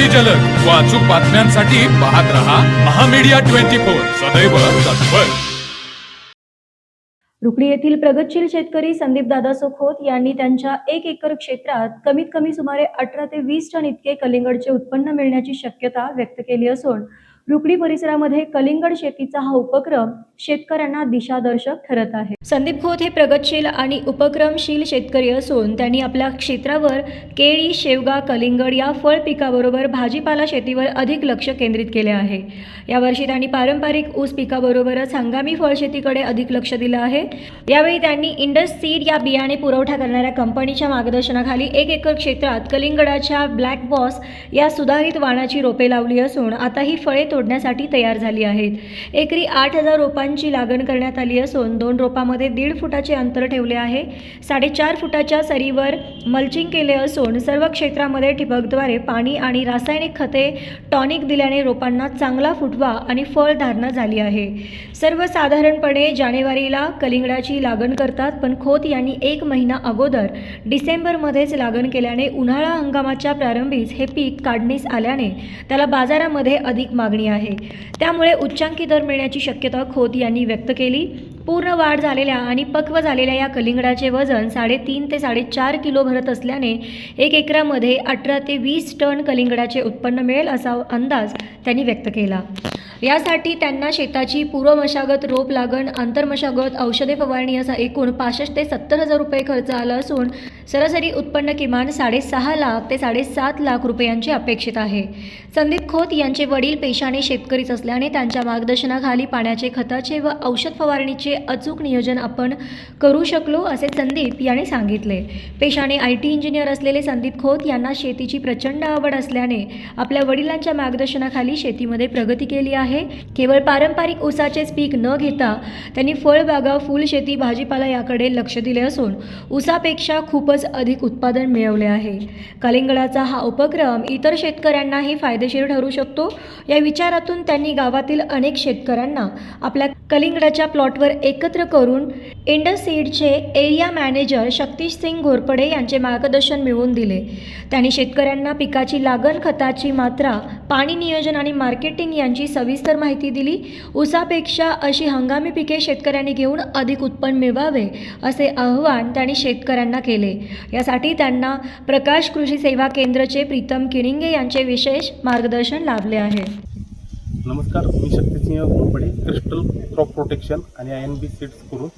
अगदी जलद. व अचूक बातम्यांसाठी पाहत रहा महामीडिया ट्वेंटी फोर. सदैव तत्पर. रुकडी येथील प्रगतशील शेतकरी संदीप दादा खोत यांनी त्यांच्या एक एकर क्षेत्रात कमीत कमी सुमारे अठरा ते वीस टन इतके कलिंगडचे उत्पन्न मिळण्याची शक्यता व्यक्त केली असून रुकडी परिसरामध्ये कलिंगड शेतीचा हा उपक्रम शेतकऱ्यांना दिशादर्शक ठरत आहे. संदीप खोत हे प्रगतशील आणि उपक्रमशील शेतकरी असून त्यांनी आपल्या क्षेत्रावर केळी शेवगा कलिंगड या फळ पिकाबरोबर भाजीपाला शेतीवर अधिक लक्ष केंद्रित केले आहे. यावर्षी त्यांनी पारंपरिक ऊस पिकाबरोबरच हंगामी फळ शेतीकडे अधिक लक्ष दिलं आहे. यावेळी त्यांनी इंडस सीड या बियाणे पुरवठा करणाऱ्या कंपनीच्या मार्गदर्शनाखाली एक एकर क्षेत्रात कलिंगडाच्या ब्लॅक बॉस या सुधारित वाणाची रोपे लावली असून आता ही फळे तोडण्यासाठी तयार झाली आहेत. एकरी आठ हजार रोपांची लागण करण्यात आली असून दोन रोपामध्ये दीड फुटाचे अंतर ठेवले आहे. साडेचार फुटाच्या सरीवर मल्चिंग केले असून सर्व क्षेत्रामध्ये ठिबकद्वारे पाणी आणि रासायनिक खते टॉनिक दिल्याने रोपांना चांगला फुटवा आणि फळधारणा झाली आहे. सर्वसाधारणपणे जानेवारीला कलिंगडाची लागण करतात पण खोत यांनी एक महिना अगोदर डिसेंबरमध्येच लागण केल्याने उन्हाळा हंगामाच्या प्रारंभीच हे पीक काढणीस आल्याने त्याला बाजारामध्ये अधिक मागणी आहे. त्यामुळे उच्चांकी दर मिळण्याची शक्यता खोत यांनी व्यक्त केली. पूर्ण वाढ झालेल्या आणि पक्व झालेल्या या कलिंगडाचे वजन साडेतीन ते साडेचार किलो भरत असल्याने एक एकरामध्ये अठरा ते वीस टन कलिंगडाचे उत्पन्न मिळेल असा अंदाज त्यांनी व्यक्त केला. यासाठी त्यांना शेताची पूर्व मशागत रोप लागण आंतरमशागत औषधे फवारणी असा एकूण पासष्ट ते सत्तर हजार रुपये खर्च आला असून सरासरी उत्पन्न किमान साडेसहा लाख ते साडेसात लाख रुपयांची अपेक्षित आहे. संदीप खोत यांचे वडील पेशाने शेतकरीच असल्याने त्यांच्या मार्गदर्शनाखाली पाण्याचे खताचे व औषध फवारणीचे अचूक नियोजन आपण करू शकलो असे संदीप यांनी सांगितले. पेशाने आय टी इंजिनियर असलेले संदीप खोत यांना शेतीची प्रचंड आवड असल्याने आपल्या वडिलांच्या मार्गदर्शनाखाली शेतीमध्ये प्रगती केली आहे. केवळ पारंपरिक ऊसाचेच पीक न घेता त्यांनी फळबागा फुलशेती भाजीपाला याकडे लक्ष दिले असून ऊसापेक्षा खूपच अधिक उत्पादन मिळवले आहे. कलिंगडाचा हा उपक्रम इतर शेतकऱ्यांनाही फायदेशीर ठरू शकतो. या विचारातून त्यांनी गावातील अनेक शेतकऱ्यांना आपल्या कलिंगडाच्या प्लॉटवर एकत्र करून इंडससीडचे एरिया मॅनेजर शक्तीश सिंग घोरपडे यांचे मार्गदर्शन मिळवून दिले. त्यांनी शेतकऱ्यांना पिकाची लागण खताची मात्रा पाणी नियोजन आणि मार्केटिंग यांची सविस्तर माहिती दिली. उसापेक्षा अशी हंगामी पिके शेतकऱ्यांनी घेऊन अधिक उत्पन्न मिळवावे असे आवाहन त्यांनी शेतकऱ्यांना केले. यासाठी त्यांना प्रकाश कृषी सेवा केंद्रचे प्रीतम किणिंगे यांचे विशेष मार्गदर्शन लाभले आहे. नमस्कार मी Shaktisinh Ghorpade crystal crop protection आणि आय एन बी सीड्स करून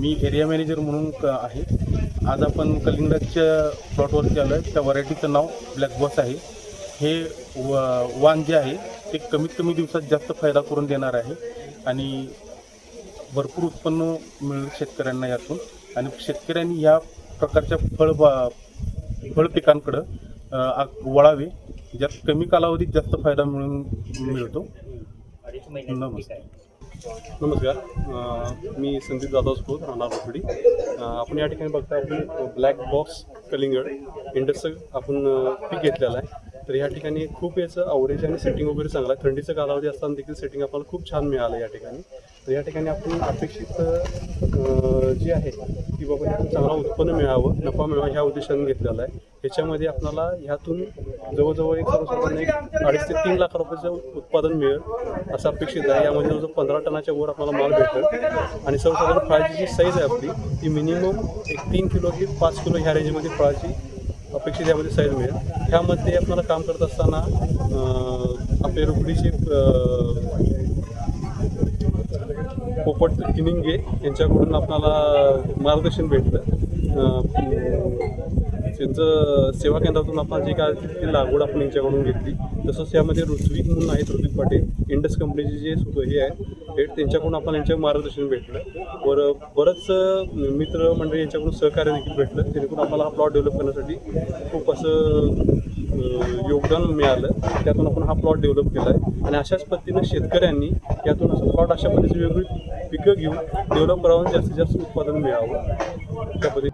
मी एरिया मॅनेजर म्हणून क आहे. आज आपण कलिंगडाच्या प्लॉटवरती आलो आहे त्या व्हरायटीचं नाव ब्लॅक बॉस आहे. हे व वान जे आहे ते कमीत कमी दिवसात जास्त फायदा करून देणार आहे आणि भरपूर उत्पन्न मिळेल शेतकऱ्यांना यातून. आणि शेतकऱ्यांनी या प्रकारच्या फळ बा फळ पिकांकडं वळावे. ज्यात कमी कालावधीत जास्त फायदा मिळून मिळतो. नमस्कार. नमस्कार. अ, मी संदीप जाधव स्फोत राहणार रोकडी. आपण या ठिकाणी बघता आपण ब्लॅक बॉक्स कलिंगड इंडसचं आपण अ, पीक घेतलेलं आहे. तर या ठिकाणी खूप याचं अवरेज आणि सेटिंग वगैरे चांगलं आहे. थंडीचा कालावधी असताना देखील सेटिंग आपल्याला खूप छान मिळालं या ठिकाणी. तर या ठिकाणी आपण अपेक्षित अ, जे आहे की बाबा यातून चांगला उत्पन्न मिळावं नफा मिळावा ह्या उद्देशाने घेतलेला आहे. ह्याच्यामध्ये आपल्याला ह्यातून जवळजवळ एक सर्वसाधारण एक अडीच ते तीन लाख रुपयाचं उत्पादन मिळेल असं अपेक्षित आहे. यामध्ये जवळजवळ पंधरा टनाच्या वर आपल्याला माल भेटेल. आणि सर्वसाधारण फळाची जी साईज आहे आपली ती मिनिमम एक तीन किलो ते पाच किलो ह्या रेंजमध्ये फळाची अपेक्षित यामध्ये साईज मिळेल. ह्यामध्ये आपल्याला काम करत असताना आपले रुकडीचे पोपट किनिंगे यांच्याकडून आपल्याला मार्गदर्शन भेटलं. त्यांचं सेवा केंद्रातून आपण जे काय ती लागवड आपण यांच्याकडून घेतली. तसंच यामध्ये ऋत्विक म्हणून आहेत ऋत्विक पाटील. इंडस कंपनीचे जे सु- हे आहे हे त्यांच्याकडून आपण यांच्या मार्गदर्शन भेटलं. वर बरंच मित्र मंडळी यांच्याकडून सहकार्य देखील भेटलं. जेणेकरून आम्हाला हा प्लॉट डेव्हलप करण्यासाठी खूप असं योगदान मिळालं. त्यातून आपण हा प्लॉट डेव्हलप केला आहे आणि अशाच पद्धतीनं शेतकऱ्यांनी यातून असं प्लॉट अशा पद्धतीची वेगवेगळी पिकं घेऊन डेव्हलप करावं जास्तीत जास्त उत्पादन मिळावं. त्या पद्धतीने